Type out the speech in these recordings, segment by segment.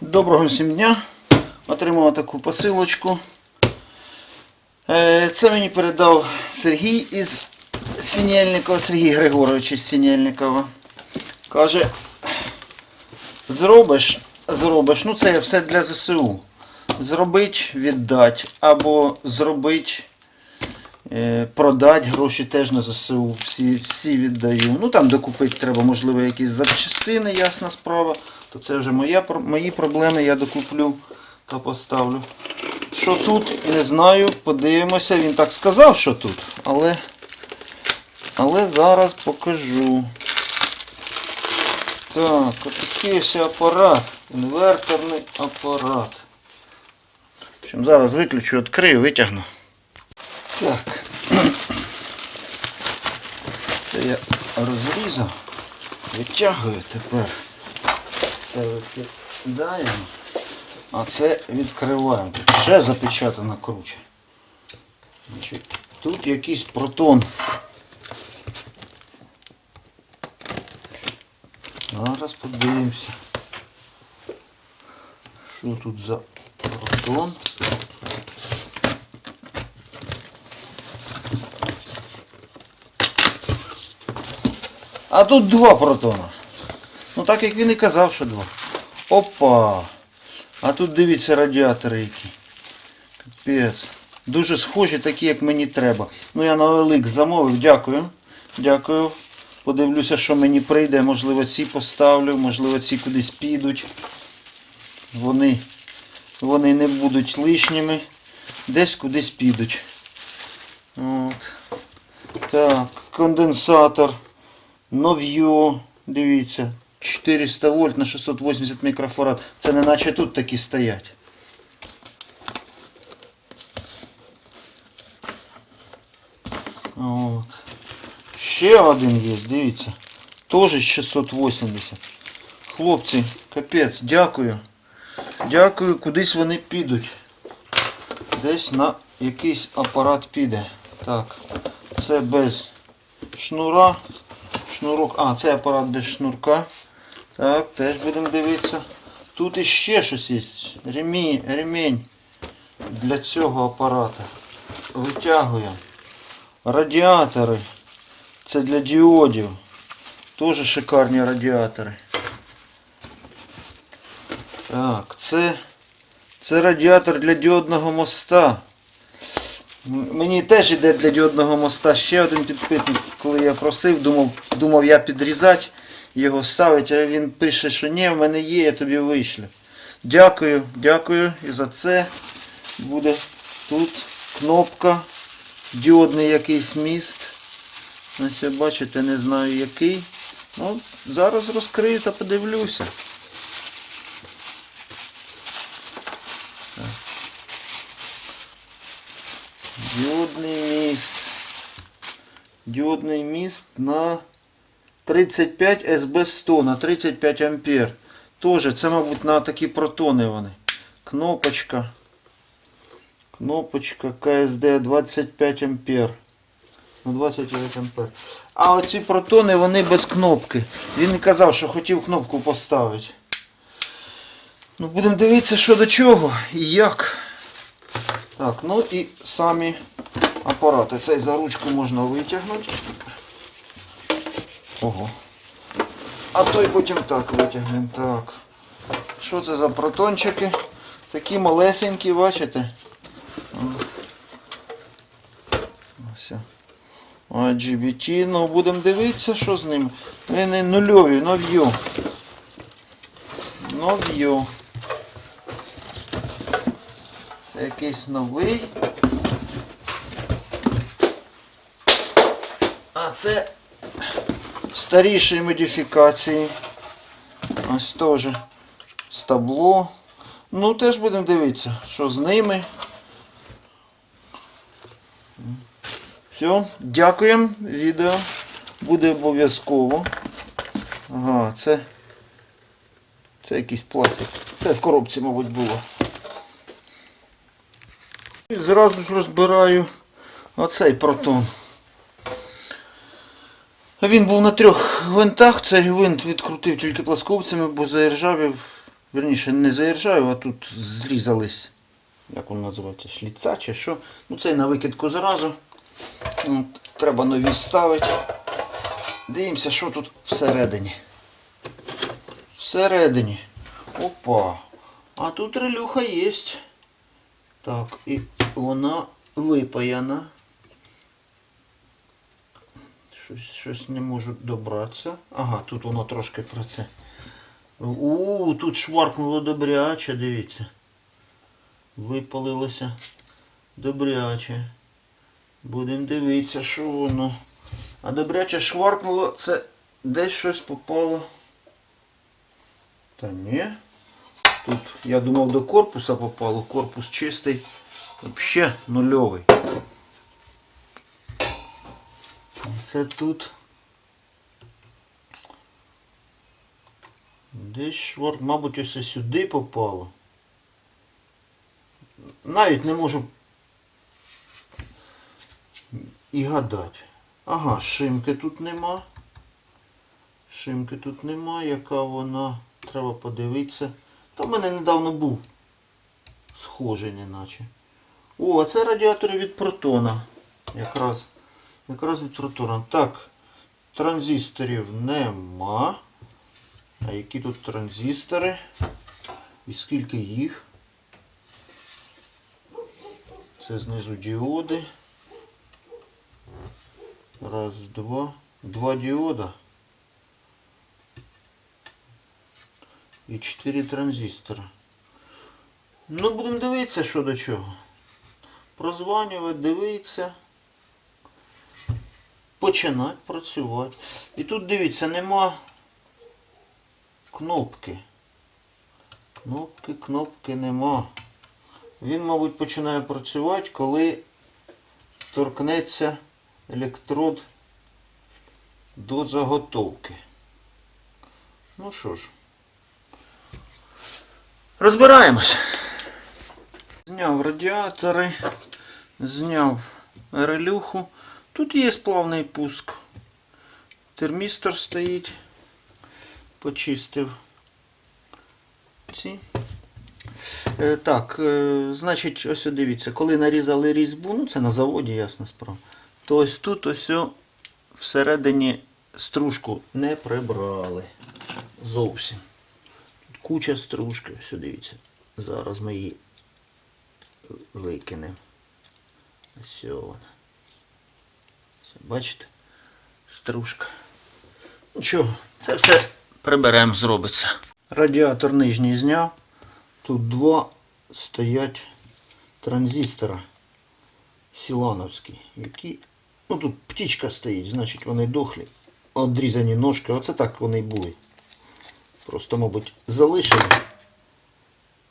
Доброго всім дня. Отримав таку посилочку. Е, Це мені передав Сергій із Сінєльникова, Сергій Григорович із Сінєльникова. Каже, зробиш, зробиш, ну це все для ЗСУ. Зробить, віддать, або зробить, е, продать, гроші теж на ЗСУ. Всі, всі віддаю. Ну там докупити треба, можливо, якісь запчастини, ясна справа. То це вже моя, мої проблеми, я докуплю та поставлю. Що тут, не знаю, подивимося. Він так сказав, що тут, але, але зараз покажу. Так, отакий ось апарат. Інверторний апарат. В общем, зараз виключу, відкрию, витягну. Так. Це я розрізав. Витягую тепер. Це викидаємо. А це відкриваємо. Тут ще запечатано круче. Тут якийсь протон. Зараз подивимося. Що тут за протон? А тут два протона. Так як він і казав, що два. Опа! А тут дивіться радіатори які. Капець. Дуже схожі, такі, як мені треба. Ну я на OLX замовив, дякую. Дякую. Подивлюся, що мені прийде. Можливо, ці поставлю, можливо, ці кудись підуть. Вони, вони не будуть лишніми. Десь кудись підуть. От. Так, конденсатор. Нов'ю, дивіться, 400 вольт на 680 мікрофарад. Це не наче тут такі стоять. От. Ще один є, дивіться. Теж 680. Хлопці, капець, дякую. Дякую, кудись вони підуть. Десь на якийсь апарат піде. Так, це без шнура. Шнурок. А, це апарат без шнурка. Так, теж будемо дивитися. Тут іще щось є. Ремінь, для цього апарата. Витягуємо. Радіатори. Це для діодів. Теж шикарні радіатори. Так, це, це радіатор для діодного моста. Мені теж іде для діодного моста ще один підписник, коли я просив, думав, думав я підрізати, його ставити, а він пише, що ні, в мене є, я тобі вишлю. Дякую, дякую і за це буде тут кнопка, діодний якийсь міст. Ось бачите, не знаю який. Ну, зараз розкрию та подивлюся. Діодний міст. Діодний міст на 35 СБ100 на 35 ампер. Тоже, це, мабуть, на такі протони вони. Кнопочка. Кнопочка КСД 25 ампер. На 29 ампер. А оці протони, вони без кнопки. Він казав, що хотів кнопку поставити. Ну, будемо дивитися, що до чого і як. Так, ну і самі апарати. Цей за ручку можна витягнути. Ого. А той потім так витягнемо. Так. Що це за протончики? Такі малесенькі, бачите? Ось. RGBT, ну будемо дивитися, що з ним. Вони нульові, нов'ю. Нов'ю. Якийсь новий. А це старішої модифікації. Ось теж стабло. Ну, теж будемо дивитися, що з ними. Все, дякуємо. Відео буде обов'язково. Ага, це. Це якийсь пластик. Це в коробці, мабуть, було. І зразу ж розбираю оцей протон. Він був на трьох гвинтах, цей гвинт відкрутив тільки пласковцями, бо заіржавів Верніше, не заїжджаю, а тут зрізались, як воно називається, шліца чи що. Ну цей на викидку зразу. От, треба нові ставити. Дивимося, що тут всередині. Всередині. Опа. А тут релюха є. Так, і вона випаяна. Щось, щось не можу добратися. Ага, тут воно трошки про це. У, тут шваркнуло добряче, дивіться. Випалилося добряче. Будемо дивитися, що воно. А добряче шваркнуло, це десь щось попало. Та ні. Тут я думав до корпуса попало, корпус чистий, взагалі нульовий. Це тут. Десь шварк, мабуть, ось сюди попало. Навіть не можу і гадати. Ага, шимки тут нема. Шимки тут нема, яка вона. Треба подивитися. Та в мене недавно був схожий неначе. О, а це радіатори від протона. Якраз, якраз протона. Так, транзисторів нема. А які тут транзистори? І скільки їх? Це знизу діоди. Раз, два. Два діода. І чотири транзистора. Ну, будемо дивитися, що до чого. Прозванювати, дивитися. Починати працювати. І тут дивіться, нема кнопки. Кнопки, кнопки нема. Він, мабуть, починає працювати, коли торкнеться електрод до заготовки. Ну що ж, розбираємось. Зняв радіатори, зняв релюху. Тут є плавний пуск. Термістор стоїть. Почистив ці. Е, так, е, значить, ось дивіться, коли нарізали різьбу, ну це на заводі, ясна справа, то ось тут ось всередині стружку не прибрали. Зовсім. Тут куча стружки, ось дивіться. Зараз ми її викинемо. Ось вона. Бачите? Стружка. Нічого, це все приберемо, зробиться. Радіатор нижній зняв. Тут два стоять транзистора сілановські, які. Ну тут птічка стоїть, значить вони дохлі. Одрізані ножки. Оце так вони й були. Просто, мабуть, залишили.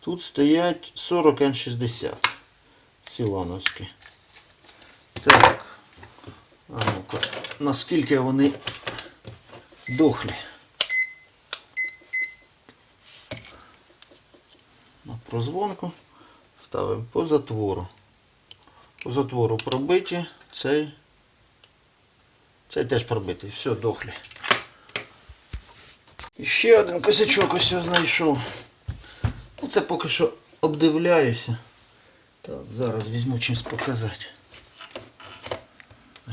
Тут стоять 40 N60 сілановські. Так. Ну-ка, наскільки вони дохлі. На прозвонку ставимо по затвору. По затвору пробиті, цей, цей теж пробитий. Все, дохлі. І ще один косячок ось знайшов. Ну, це поки що обдивляюся. Так, зараз візьму чимось показати.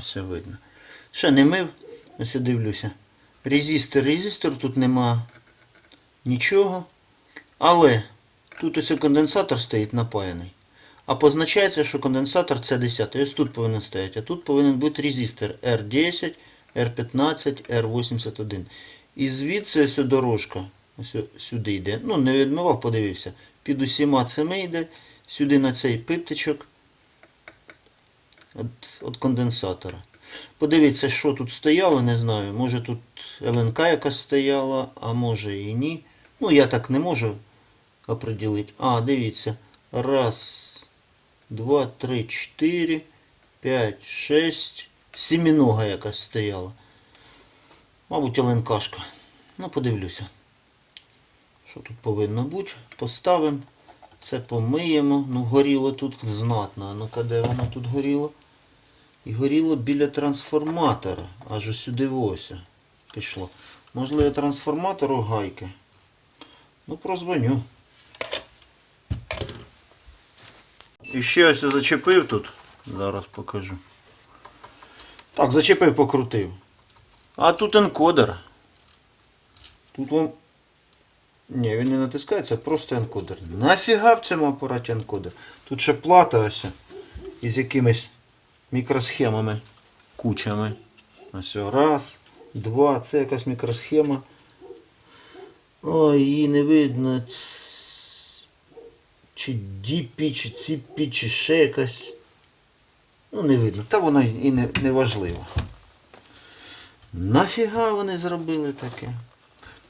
Ось видно. Ще не мив, ось я дивлюся. Резистор, резистор, тут нема нічого. Але тут ось конденсатор стоїть напаяний. А позначається, що конденсатор це 10. Ось тут повинен стояти. А тут повинен бути резистор R10, R15, R81. І звідси ось дорожка. Ось сюди йде. Ну, не відмивав, подивився. Під усіма цими йде. Сюди на цей пиптичок від, від конденсатора. Подивіться, що тут стояло, не знаю. Може тут ЛНК якась стояла, а може і ні. Ну, я так не можу определити. А, дивіться. Раз, два, три, чотири, п'ять, шесть. Сімінога якась стояла. Мабуть, ЛНКшка. Ну, подивлюся. Що тут повинно бути? Поставимо. Це помиємо. Ну, горіло тут знатно. Ну-ка, де воно тут горіло? І горіло біля трансформатора. Аж сюди ось пішло. Можливо, трансформатору гайки. Ну, прозвоню. І ще ось я зачепив тут. Зараз покажу. Так, зачепив, покрутив. А тут енкодер. Тут вам. Ні, він не натискається, просто енкодер. Нафіга в цьому апараті енкодер? Тут ще плата ось із якимись мікросхемами, кучами. Ось раз, два, це якась мікросхема. Ой, її не видно. Чи DP, чи CP, чи ще якась. Ну, не видно. Та воно і не, не важливо. Нафіга вони зробили таке?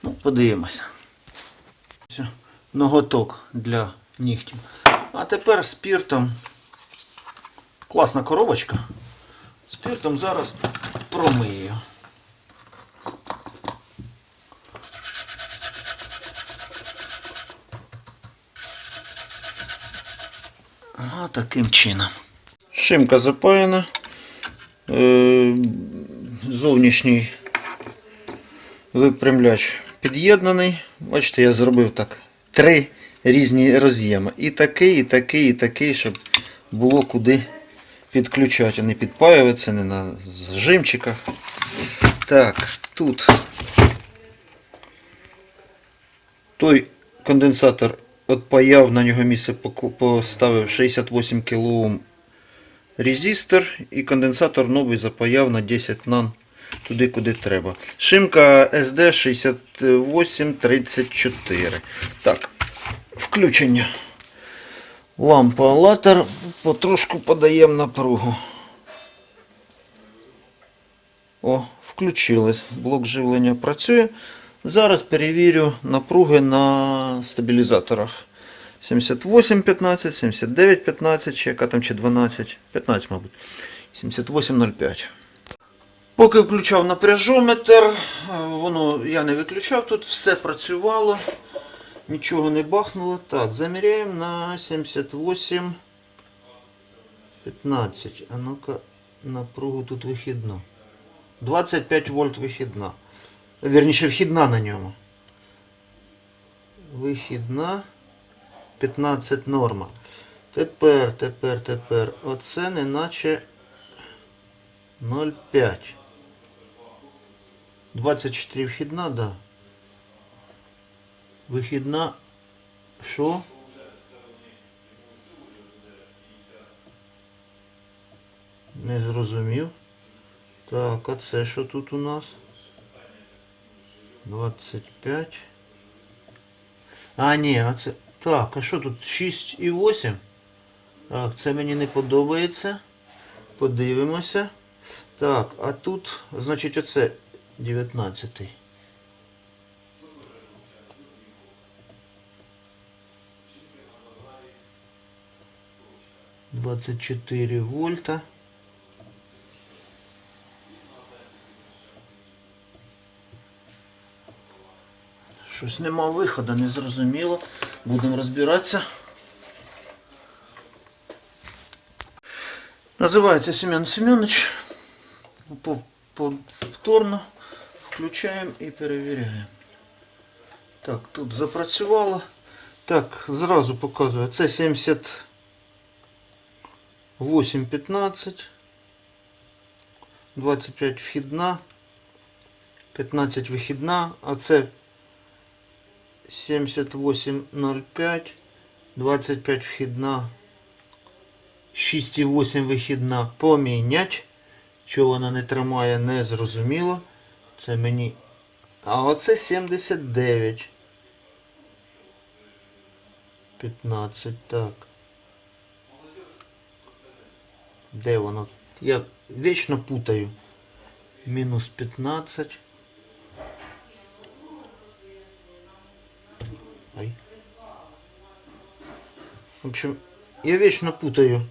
Ну, подивимося. Ноготок для нігтів. А тепер спіртом. Класна коробочка. Спіртом зараз промию. А таким чином. Шимка запаяна. Е, Зовнішній випрямляч під'єднаний. Бачите, я зробив так. Три різні роз'єми. І такий, і такий, і такий, щоб було куди підключати. Не підпаюватися, не на зжимчиках. Так, тут той конденсатор отпаяв, на нього місце поставив 68 кОм резистор і конденсатор новий запаяв на 10 нан туди, куди треба. Шимка SD 6834. Так, включення. Лампа алатор потрошку подаємо напругу. О, включилось. Блок живлення працює. Зараз перевірю напруги на стабілізаторах. 78,15, 79,15, чи яка там чи 12, 15, мабуть. 78,05. Поки включав напряжометр, воно я не виключав, тут все працювало, нічого не бахнуло. Так, заміряємо на 78. 15. А ну-ка, напругу тут вихідна. 25 вольт вихідна. Вірніше, вхідна на ньому. Вихідна. 15 норма. Тепер, тепер, тепер. Оце не наче 0,5. 24 вхідна, да. Вихідна що? Не зрозумів. Так, а це що тут у нас? 25. А, ні, а це... Так, а що тут? 6 і 8? Так, це мені не подобається. Подивимося. Так, а тут, значить, оце 19. 24 вольта. Щось нема виходу, не зрозуміло. Будемо розбиратися. Називається Семен Семенович. Повторно включаємо і перевіряємо. Так, тут запрацювало. Так, зразу показую. Це 70. 78,15. 25 вхідна. 15 вихідна. А це 78,05, 25 вхідна, 6,8 вихідна помінять. Що вона не тримає, не зрозуміло. Це мені. А оце 79. 15, так. Де воно? Я вічно путаю. Мінус 15. Ай. В общем, я вечно путаю,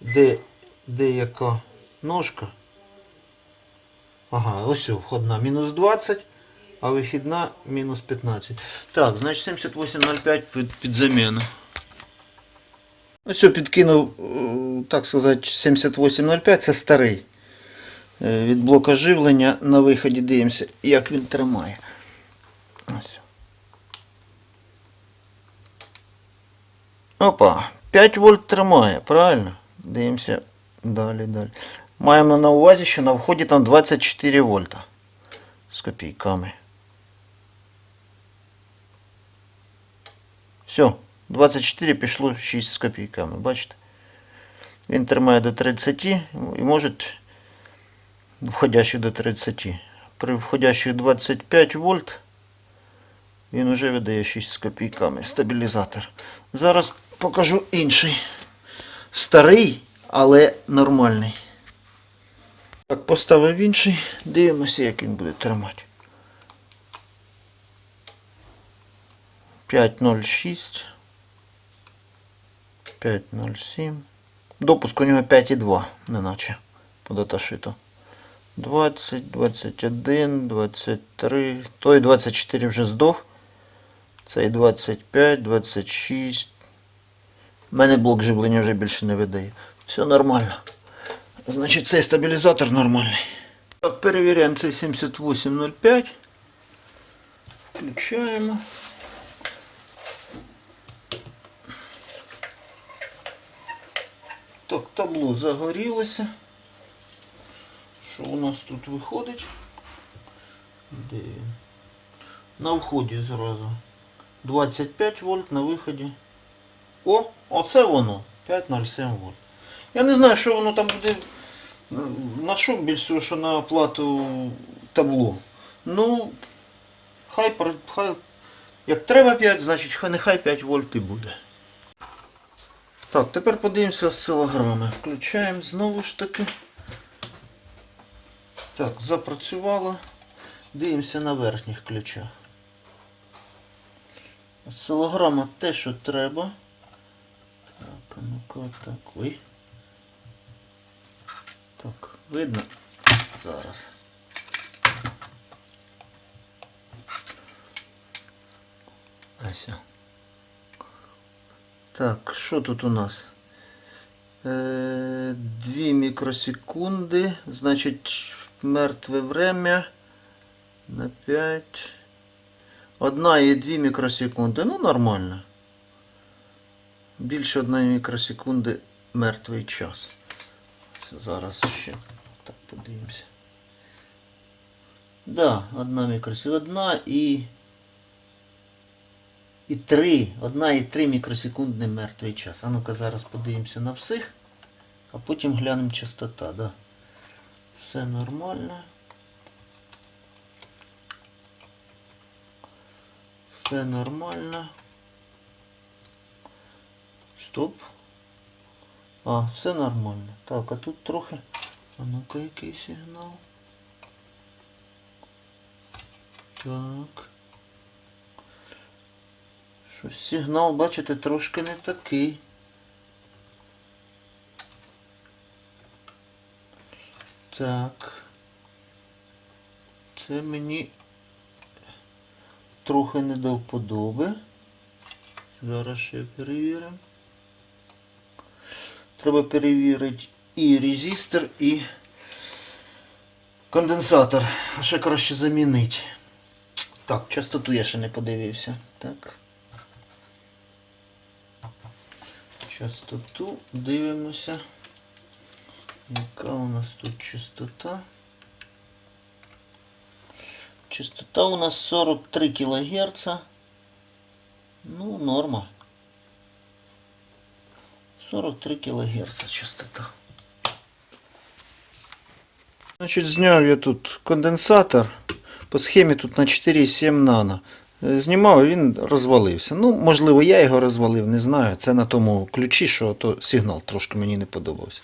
де, де яка ножка. Ага, ось входна мінус 20, а вихідна мінус 15. Так, значить 78,05 під, під заміну. Ось я підкинув, е, так сказати, 78,05, це старий. Е, Від блока живлення на виході дивимося, як він тримає. Ось. Опа, 5 вольт тримає, правильно? Дивимося далі, далі. Маємо на увазі, що на вході там 24 вольта з копійками. Все, 24 пішло 6 з копійками, бачите? Він тримає до 30 і може входящих до 30. При входящих 25 вольт він вже видає 6 з копійками. Стабілізатор. Зараз покажу інший. Старий, але нормальний. Так, поставив інший. Дивимося, як він буде тримати. 5.06. 5.07. Допуск у нього 5,2, неначе по даташиту. 20, 21, 23. Той 24 вже здох. Цей 25, 26. У мене блок живлення вже більше не видає. Все нормально. Значить, цей стабілізатор нормальний. Так, перевіряємо цей 7805. Включаємо. Так, табло загорілося. Що у нас тут виходить? Де? На вході зразу. 25 вольт на виході. О, оце воно. 507 вольт. Я не знаю, що воно там буде. На що більш всього, що на оплату табло. Ну, хай, хай як треба 5, значить хай нехай 5 вольт і буде. Так, тепер подивимося осцилограми. Включаємо знову ж таки. Так, запрацювало. Дивимося на верхніх ключах. Осцилограма те, що треба. Так, а ну-ка, так, ой. Так, видно зараз. Ася. Так, що тут у нас? Е, 2 мікросекунди. Значить, мертве время на 5. Одна і 2 мікросекунди. Ну, нормально. Більше одної мікросекунди мертвий час. Зараз ще так подивимося. Да, одна мікросекунда. Одна і. І 3. Одна і 3 мікросекундний мертвий час. А ну-ка зараз подивимося на всіх, а потім глянемо частота, да. Все нормально. Все нормально. Стоп. А, все нормально. Так, а тут трохи. А ну-ка який сигнал. Так. Щось сигнал, бачите, трошки не такий. Так. Це мені трохи не до вподоби. Зараз ще перевіримо. Треба перевірити і резистор, і конденсатор. А ще краще замінити. Так, частоту я ще не подивився. Так. Частоту дивимося. Яка у нас тут частота? Частота у нас 43 кГц. Ну, норма. 43 кГц частота. Значить, зняв я тут конденсатор. По схемі тут на 4,7 нано. Знімав, і він розвалився. Ну, можливо, я його розвалив, не знаю. Це на тому ключі, що то сигнал трошки мені не подобався.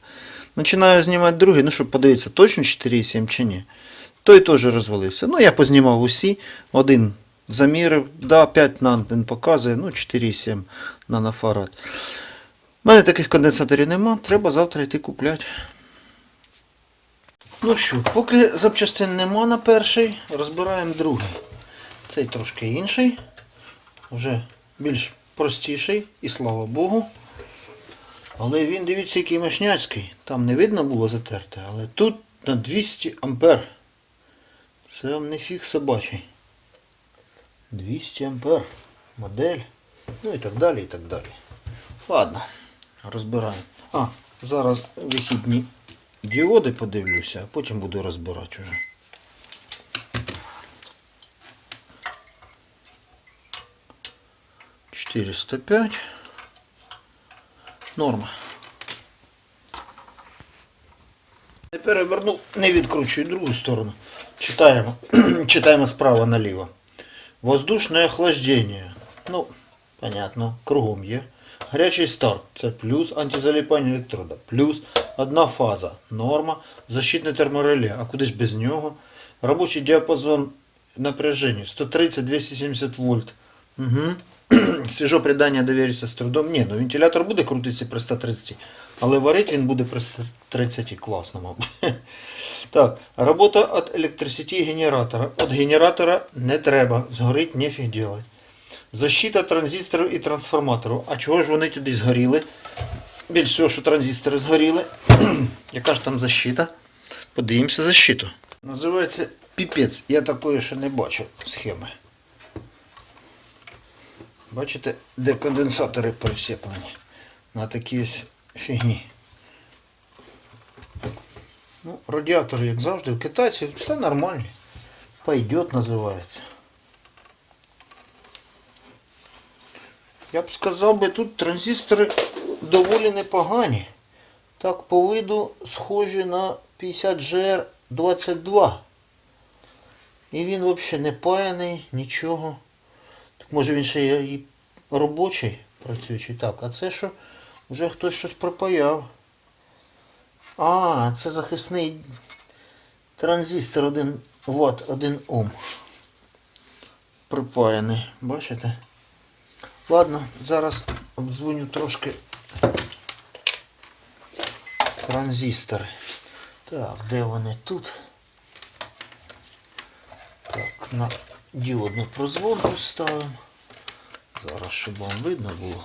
Починаю знімати другий, ну щоб подивитися, точно 4,7 чи ні. Той теж розвалився. Ну, я познімав усі. Один замірив. Да, 5 нан він показує, ну 4,7 нанофарад. У мене таких конденсаторів нема, треба завтра йти купляти. Ну що, поки запчастин нема на перший, розбираємо другий. Цей трошки інший, вже більш простіший, і слава Богу. Але він, дивіться, який мощняцький. Там не видно було затерте, але тут на 200 ампер. Це вам не фіг собачий. 200 ампер. Модель. Ну і так далі, і так далі. Ладно, розбираємо. А, зараз вихідні діоди подивлюся, а потім буду розбирати вже. Четыреста пять. Норма. Тепер я верну, не відкручую другу сторону. Читаємо. Читаємо справа наліво. Воздушне охлаждення. Ну, понятно, кругом є. Гарячий старт. Це плюс антизаліпання електрода. Плюс одна фаза. Норма. Защитне термореле. А куди ж без нього? Робочий діапазон напряження 130-270 вольт. Угу. Свіжо придання довіриться з трудом. Ні, ну вентилятор буде крутитися при 130, але варить він буде при 130 класно, мабуть. Так, робота від електросеті генератора. От генератора не треба, згорить нефіг делать. Защита транзисторів і трансформаторів. А чого ж вони туди згоріли? Більш всього, що транзистори згоріли. Яка ж там защита? Подивимося защиту. Називається піпець. Я такої ще не бачив схеми. Бачите, де конденсатори присіплені на такій ось фігні. Ну, радіатор, як завжди, у китайців все нормально. Пойдет називається. Я б сказав би, тут транзистори доволі непогані. Так по виду схожі на 50GR22. І він взагалі не паяний, нічого. Може він ще і робочий працюючий. Так, а це що? Вже хтось щось пропаяв. А, це захисний транзистор 1 Вт 1 Ом. Припаяний. Бачите? Ладно, зараз обдзвоню трошки транзистори. Так, де вони тут? Так, на діодну прозвонку ставимо. Зараз, щоб вам видно було.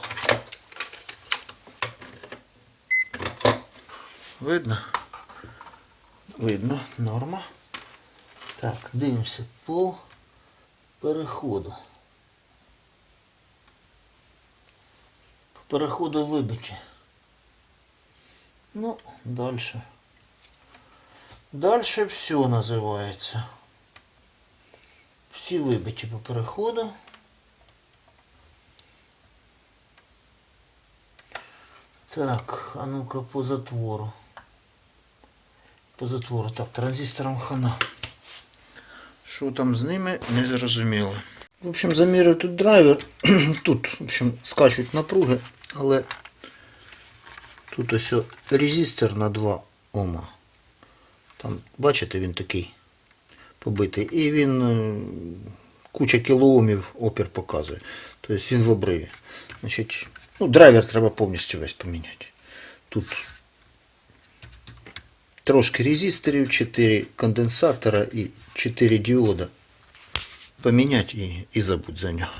Видно? Видно, норма. Так, дивимося по переходу. По переходу вибиті. Ну, дальше. Дальше все називається. Всі вибиті по переходу. Так, а ну-ка по затвору. По затвору. Так, транзистором хана. Що там з ними, не зрозуміло. В общем, замірив тут драйвер. Тут, в общем, скачуть напруги, але тут ось резистор на 2 Ома. Там, бачите, він такий побитий. І він е, куча кілоомів опір показує. Тобто він в обриві. Значить, ну, драйвер треба повністю весь поміняти. Тут трошки резисторів, 4 конденсатора і 4 діода. Поміняти і, і забудь за нього.